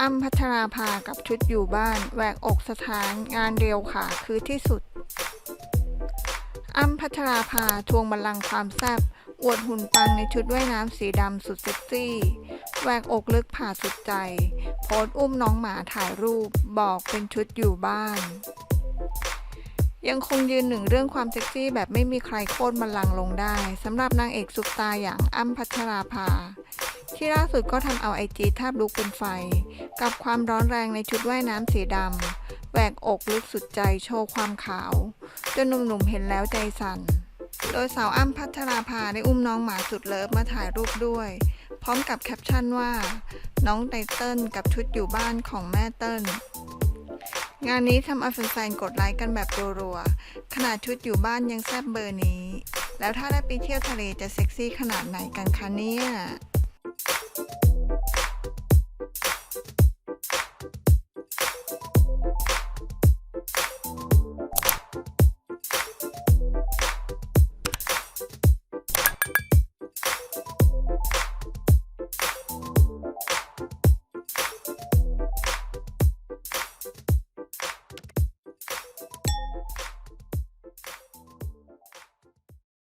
อ้ำพัชราภากับชุดอยู่บ้านแหวกอกสถานงานเร็วค่ะคือที่สุด อ้ำพัชราภาทวงบัลลังก์ความแซ่บอวดหุ่นปังในชุดว่ายน้ำสีดำสุดเซ็กซี่แหวกอกลึกผ่าสุดใจ โพสอุ้มน้องหมาถ่ายรูปบอกเป็นชุดอยู่บ้าน ยังคงยืนหนึ่งเรื่องความเซ็กซี่แบบไม่มีใครโค่นบัลลังลงได้สำหรับนางเอกซุปตาอย่างอ้ำพัชราภา ที่ล่าสุดก็ทำเอาไอจีแทบลุกเป็นไฟ กับความร้อนแรงในชุดว่ายน้ำสีดำแหวกอกลึกสุดใจโชว์ความขาว จนหนุ่มๆเห็นแล้วใจสั่น โดยสาวอ้ำพัชราภาได้อุ้มน้องหมาสุดเลิฟมาถ่ายรูปด้วย พร้อมกับแคปชั่นว่า น้องไตเติ้ลกับชุดอยู่บ้านของแม่เติ้ล งานนี้ทำเอาแฟนๆกดไลค์กันแบบรัวๆ ขนาดชุดอยู่บ้านยังแซ่บเบอร์นี้ แล้วถ้าได้ไปเที่ยวทะเลจะเซ็กซี่ขนาดไหนกันคะเนี่ย